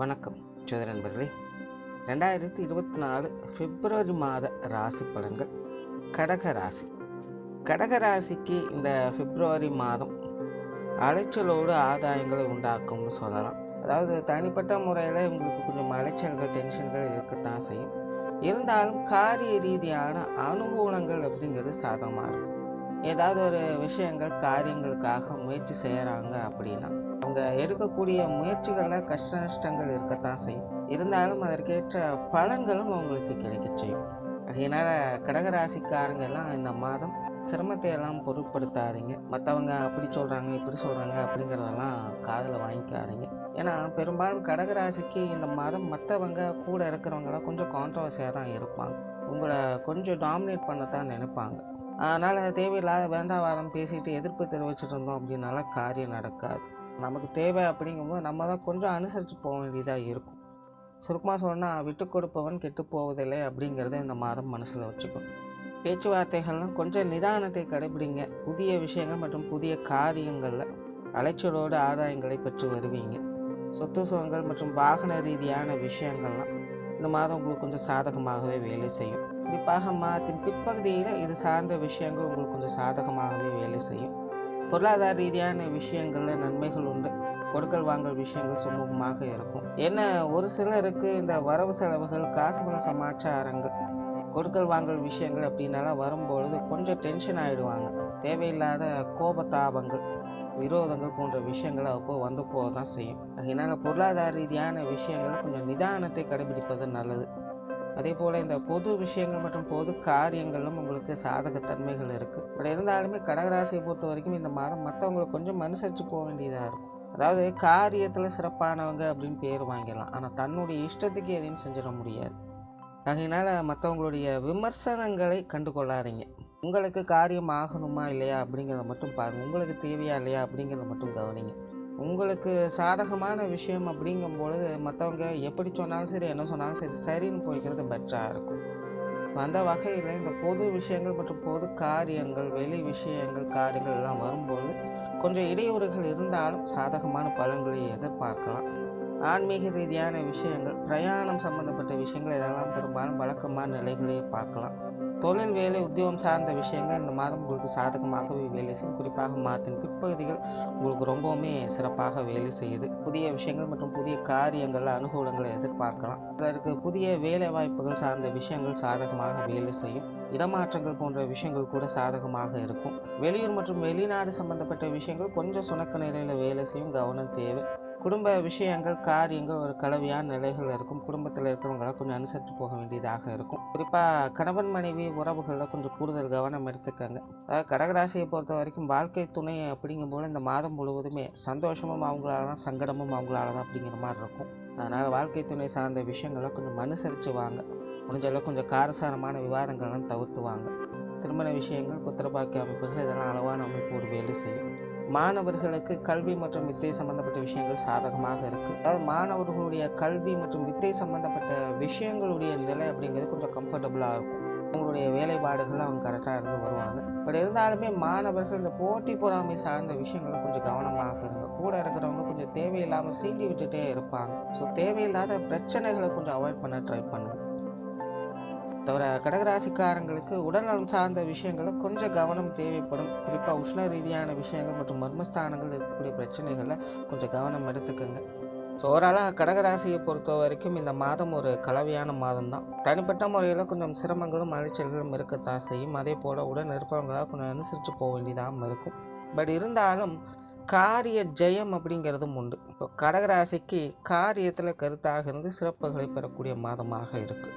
வணக்கம். ஜோதி நண்பர்களே ரெண்டாயிரத்தி இருபத்தி நாலு பிப்ரவரி மாத ராசி பலன்கள். கடக ராசி. கடக ராசிக்கு இந்த பிப்ரவரி மாதம் அலைச்சலோடு ஆதாயங்களை உண்டாக்கும்னு சொல்லலாம். அதாவது தனிப்பட்ட முறையில் உங்களுக்கு கொஞ்சம் அலைச்சல்கள் டென்ஷன்கள் இருக்கத்தான் செய்யும். இருந்தாலும் காரிய ரீதியான அனுகூலங்கள் அப்படிங்கிறது சாதகமாக இருக்கும். ஏதாவது ஒரு விஷயங்கள் காரியங்களுக்காக முயற்சி செய்கிறாங்க அப்படின்னா அவங்க எடுக்கக்கூடிய முயற்சிகளில் கஷ்ட நஷ்டங்கள் இருக்கத்தான் செய்யும். இருந்தாலும் அதற்கேற்ற பலன்களும் அவங்களுக்கு கிடைக்க செய்யும். அதனால் கடகராசிக்காரங்க எல்லாம் இந்த மாதம் சிரமத்தை எல்லாம் பொருட்படுத்தாதீங்க. மற்றவங்க அப்படி சொல்கிறாங்க இப்படி சொல்கிறாங்க அப்படிங்கிறதெல்லாம் காதில் வாங்கிக்காதீங்க. ஏன்னா பெரும்பாலும் கடகராசிக்கு இந்த மாதம் மற்றவங்க கூட இருக்கிறவங்களாம் கொஞ்சம் கான்ட்ரவர்சியாக தான் இருப்பாங்க. உங்களை கொஞ்சம் டாமினேட் பண்ண தான் நினைப்பாங்க. அதனால் தேவையில்லாத வேண்டாவாதம் பேசிட்டு எதிர்ப்பு தெரிவிச்சிட்டு இருந்தோம் அப்படின்னால காரியம் நடக்காது. நமக்கு தேவை அப்படிங்கும்போது நம்ம தான் கொஞ்சம் அனுசரித்து போக வேண்டியதாக இருக்கும். சுருக்கமாக சொன்னால் விட்டு கொடுப்பவன் கெட்டு போவதில்லை அப்படிங்கிறத இந்த மாதம் மனசில் வச்சுக்கணும். பேச்சுவார்த்தைகள்லாம் கொஞ்சம் நிதானத்தை கடைபிடிங்க. புதிய விஷயங்கள் மற்றும் புதிய காரியங்களில் அலைச்சலோடு ஆதாயங்களை பெற்று வருவீங்க. சொத்து சுகங்கள் மற்றும் வாகன ரீதியான விஷயங்கள்லாம் இந்த மாதம் உங்களுக்கு கொஞ்சம் சாதகமாகவே வேலை செய்யும். குறிப்பாக மாதத்தின் பிற்பகுதியில் இது சார்ந்த விஷயங்கள் உங்களுக்கு கொஞ்சம் சாதகமாகவே வேலை செய்யும். பொருளாதார ரீதியான விஷயங்களில் நன்மைகள் உண்டு. கொடுக்கல் வாங்கல் விஷயங்கள் சுமூகமாக இருக்கும். என்ன ஒரு சிலருக்கு இந்த வரவு செலவுகள் காசு பண சமாச்சாரங்கள் கொடுக்கல் வாங்கல் விஷயங்கள் அப்படின்னாலாம் வரும்பொழுது கொஞ்சம் டென்ஷன் ஆகிடுவாங்க தேவையில்லாத கோபத்தாபங்கள் விரோதங்கள் போன்ற விஷயங்கள் அப்போ வந்து போக தான் செய்யும். அதனால் பொருளாதார ரீதியான விஷயங்கள் கொஞ்சம் நிதானத்தை கடைபிடிப்பது நல்லது. அதே போல் இந்த பொது விஷயங்கள் மற்றும் பொது காரியங்களும் உங்களுக்கு சாதகத்தன்மைகள் இருக்குது பட் இருந்தாலுமே கடகராசியை பொறுத்த வரைக்கும் இந்த மாதம் மற்றவங்களுக்கு கொஞ்சம் அனுசரித்து போக வேண்டியதாக இருக்கும். அதாவது காரியத்தில் சிறப்பானவங்க அப்படின்னு பேர் வாங்கிடலாம். ஆனால் தன்னுடைய இஷ்டத்துக்கு எதையும் செஞ்சிட முடியாது. அதனால் மற்றவங்களுடைய விமர்சனங்களை கண்டு கொள்ளாதீங்க உங்களுக்கு காரியம் ஆகணுமா இல்லையா அப்படிங்கிறத மட்டும் பாருங்கள் உங்களுக்கு தேவையா இல்லையா அப்படிங்கிறத மட்டும் கவனிங்க. உங்களுக்கு சாதகமான விஷயம் அப்படிங்கும் பொழுது மற்றவங்க எப்படி சொன்னாலும் சரி என்ன சொன்னாலும் சரி சரின்னு போய்க்கிறது பெட்டராக இருக்கும். அந்த வகையில் இந்த பொது விஷயங்கள் மற்றும் பொது காரியங்கள் வெளி விஷயங்கள் காரியங்கள் எல்லாம் வரும்போது கொஞ்சம் இடையூறுகள் இருந்தாலும் சாதகமான பலன்களை எதிர்பார்க்கலாம். ஆன்மீக ரீதியான விஷயங்கள் பிரயாணம் சம்பந்தப்பட்ட விஷயங்கள் இதெல்லாம் பெரும்பாலும் வழக்கமான நிலைகளையே பார்க்கலாம். தொழில் வேலை உத்தியோகம் சார்ந்த விஷயங்கள் இந்த மாதம் உங்களுக்கு சாதகமாகவே வேலை செய்யும். குறிப்பாக மாதத்தின் பிற்பகுதிகள் உங்களுக்கு ரொம்பவுமே சிறப்பாக வேலை செய்யுது. புதிய விஷயங்கள் மற்றும் புதிய காரியங்கள் அனுகூலங்களை எதிர்பார்க்கலாம். அதற்கு புதிய வேலை வாய்ப்புகள் சார்ந்த விஷயங்கள் சாதகமாக வேலை செய்யும். இடமாற்றங்கள் போன்ற விஷயங்கள் கூட சாதகமாக இருக்கும். வெளியூர் மற்றும் வெளிநாடு சம்பந்தப்பட்ட விஷயங்கள் கொஞ்சம் சுணக்க நிலையில் வேலை செய்யும் கவனம் தேவை. குடும்ப விஷயங்கள் காரியங்கள் ஒரு கலவையான நிலைகள் இருக்கும். குடும்பத்தில் இருக்கிறவங்களை கொஞ்சம் அனுசரித்து போக வேண்டியதாக இருக்கும். குறிப்பாக கணவன் மனைவி உறவுகளில் கொஞ்சம் கூடுதல் கவனம் எடுத்துக்கங்க. அதாவது கடகராசியை பொறுத்த வரைக்கும் வாழ்க்கை துணை அப்படிங்கும்போது இந்த மாதம் முழுவதுமே சந்தோஷமும் அவங்களால தான் சங்கடமும் அவங்களால தான் அப்படிங்கிற மாதிரி இருக்கும். அதனால் வாழ்க்கை துணை சார்ந்த விஷயங்களை கொஞ்சம் அனுசரித்து வாங்க. முடிஞ்ச கொஞ்சம் காரசாரமான விவாதங்கள்லாம் தவிர்த்துவாங்க. திருமண விஷயங்கள் புத்திரபாக்கிய அமைப்புகள் இதெல்லாம் அளவான அமைப்பு ஒரு வேலை செய்யும். மாணவர்களுக்கு கல்வி மற்றும் வித்தை சம்பந்தப்பட்ட விஷயங்கள் சாதகமாக இருக்குது அதாவது மாணவர்களுடைய கல்வி மற்றும் வித்தை சம்பந்தப்பட்ட விஷயங்களுடைய நிலை அப்படிங்கிறது கொஞ்சம் கம்ஃபர்டபுளாக இருக்கும். அவங்களுடைய வேலைப்பாடுகள் அவங்க கரெக்டாக இருந்து வருவாங்க. பட் இருந்தாலுமே மாணவர்கள் இந்த போட்டி பொறாமை சார்ந்த விஷயங்களை கொஞ்சம் கவனமாக இருங்க. கூட இருக்கிறவங்க கொஞ்சம் தேவையில்லாமல் சீண்டி விட்டுட்டே இருப்பாங்க. ஸோ தேவையில்லாத பிரச்சனைகளை கொஞ்சம் அவாய்ட் பண்ண ட்ரை பண்ணுவோம் தவிர கடகராசிக்காரங்களுக்கு உடல்நலம் சார்ந்த விஷயங்களை கொஞ்சம் கவனம் தேவைப்படும். குறிப்பாக உஷ்ண ரீதியான விஷயங்கள் மற்றும் மர்மஸ்தானங்கள் இருக்கக்கூடிய பிரச்சனைகளில் கொஞ்சம் கவனம் எடுத்துக்கோங்க. ஸோ ஓவராலாக கடகராசியை பொறுத்த வரைக்கும் இந்த மாதம் ஒரு கலவையான மாதம் தான் தனிப்பட்ட முறையில் கொஞ்சம் சிரமங்களும் அலைச்சல்களும் இருக்கத்தான் செய்யும். அதே போல் உடன் இருப்பவங்களாக கொஞ்சம் அனுசரித்து போக வேண்டியதாகவும் இருக்கும். பட் இருந்தாலும் காரிய ஜெயம் அப்படிங்கிறதும் உண்டு. இப்போ கடகராசிக்கு காரியத்தில் கருத்தாக இருந்து சிறப்புகளை பெறக்கூடிய மாதமாக இருக்குது